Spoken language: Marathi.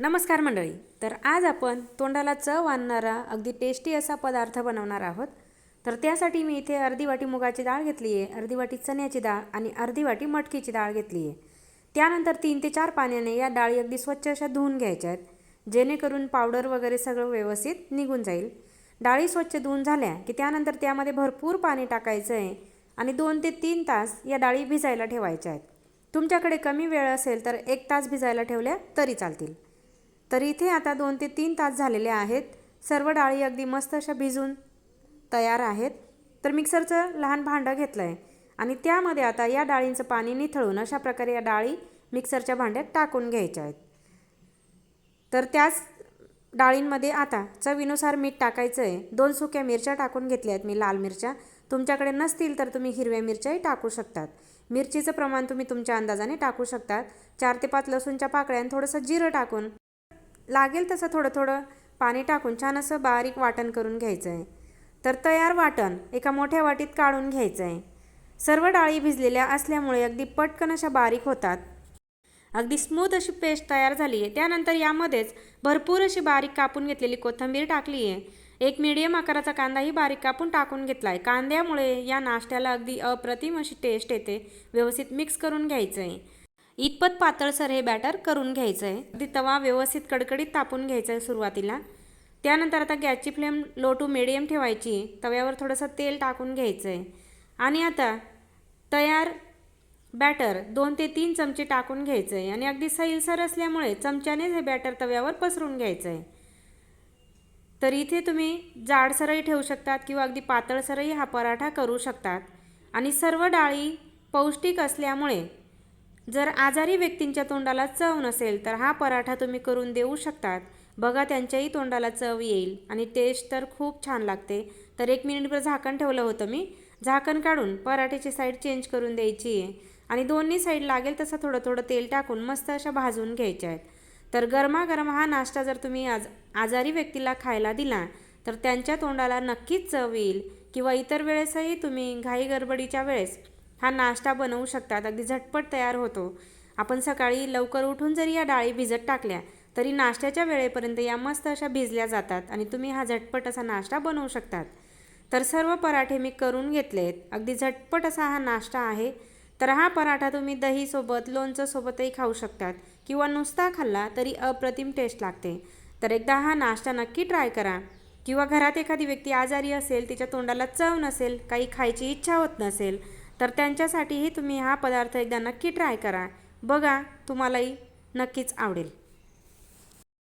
नमस्कार मंडळी. तर आज आपण तोंडाला चव आणणारा अगदी टेस्टी असा पदार्थ बनवणार आहोत. तर त्यासाठी मी इथे अर्धी वाटी मुगाची डाळ घेतली आहे अर्धी वाटी चण्याची डाळ आणि अर्धी वाटी मटकीची डाळ घेतली आहे. त्यानंतर तीन ते चार पाण्याने या डाळी अगदी स्वच्छ अशा धुवून घ्यायच्या आहेत जेणेकरून पावडर वगैरे सगळं व्यवस्थित निघून जाईल. डाळी स्वच्छ धुवून झाल्या की त्यानंतर त्यामध्ये भरपूर पाणी टाकायचं आहे आणि दोन ते तीन तास या डाळी भिजायला ठेवायच्या आहेत. तुमच्याकडे कमी वेळ असेल तर एक तास भिजायला ठेवल्या तरी चालतील. तर इथे आता दोन ते तीन तास झालेले आहेत. सर्व डाळी अगदी मस्त अशा भिजून तयार आहेत. तर मिक्सरचं लहान भांडं घेतलं आहे आणि त्यामध्ये आता या डाळींचं पाणी निथळून अशा प्रकारे या डाळी मिक्सरच्या भांड्यात टाकून घ्यायच्या आहेत. तर त्याच डाळींमध्ये आता चवीनुसार मीठ टाकायचं आहे दोन सुक्या मिरच्या टाकून घेतल्या आहेत मी लाल मिरच्या. तुमच्याकडे नसतील तर तुम्ही हिरव्या मिरच्याही टाकू शकतात. मिरचीचं प्रमाण तुम्ही तुमच्या अंदाजाने टाकू शकतात. चार ते पाच लसूणच्या पाकळ्या आणि थोडंसं जिरं टाकून लागेल तसं थोडं थोडं पाणी टाकून छान असं बारीक वाटण करून घ्यायचं आहे तर तयार वाटण एका मोठ्या वाटीत काढून घ्यायचं आहे सर्व डाळी भिजलेल्या असल्यामुळे अगदी पटकन अशा बारीक होतात. अगदी स्मूथ अशी पेस्ट तयार झाली आहे. त्यानंतर यामध्येच भरपूर अशी बारीक कापून घेतलेली कोथिंबीर टाकली आहे. एक मिडियम आकाराचा कांदाही बारीक कापून टाकून घेतला आहे कांद्यामुळे या नाश्त्याला अगदी अप्रतिम अशी टेस्ट येते. व्यवस्थित मिक्स करून घ्यायचं आहे इतपत पातळसर हे बॅटर करून घ्यायचं आहे अगदी तवा व्यवस्थित कडकडीत तापून घ्यायचा आहे सुरुवातीला. त्यानंतर आता गॅसची फ्लेम लो टू मिडियम ठेवायची. तव्यावर थोडंसं तेल टाकून घ्यायचं आहे आणि आता तयार बॅटर दोन ते तीन चमचे टाकून घ्यायचं आहे आणि अगदी सैलसर असल्यामुळे चमच्यानेच हे बॅटर तव्यावर पसरून घ्यायचं आहे तर इथे तुम्ही जाडसरही ठेवू शकतात किंवा अगदी पातळसरही हा पराठा करू शकतात. आणि सर्व डाळी पौष्टिक असल्यामुळे जर आजारी व्यक्तींच्या तोंडाला चव नसेल तर हा पराठा तुम्ही करून देऊ शकतात. बघा त्यांच्याही तोंडाला चव येईल. आणि टेस्ट तर खूप छान लागते. तर एक मिनिटभर झाकण ठेवलं होतं मी. झाकण काढून पराठ्याची साईड चेंज करून द्यायची आहे. आणि दोन्ही साईड लागेल तसं थोडं थोडं तेल टाकून मस्त अशा भाजून घ्यायच्या आहेत. तर गरमागरम हा नाश्ता जर तुम्ही आज आजारी व्यक्तीला खायला दिला तर त्यांच्या तोंडाला नक्कीच चव येईल. किंवा इतर वेळेसही तुम्ही घाई गडबडीच्या वेळेस हा नाश्ता बनवू शकतात. अगदी झटपट तयार होतो. आपण सकाळी लवकर उठून जरी या डाळी भिजत टाकल्या तरी नाश्त्याच्या वेळेपर्यंत या मस्त अशा भिजल्या जातात आणि तुम्ही हा झटपट असा नाश्ता बनवू शकतात. तर सर्व पराठे मी करून घेतले आहेत अगदी झटपट असा हा नाश्ता आहे. तर हा पराठा तुम्ही दहीसोबत लोणचंसोबतही खाऊ शकतात किंवा नुसता खाल्ला तरी अप्रतिम टेस्ट लागते. तर एकदा हा नाश्ता नक्की ट्राय करा. किंवा घरात एखादी व्यक्ती आजारी असेल तिच्या तोंडाला चव नसेल काही खायची इच्छा होत नसेल तर त्यांच्यासाठीही तुम्ही हा पदार्थ एकदा नक्की ट्राय करा. बघा तुम्हालाही नक्कीच आवडेल.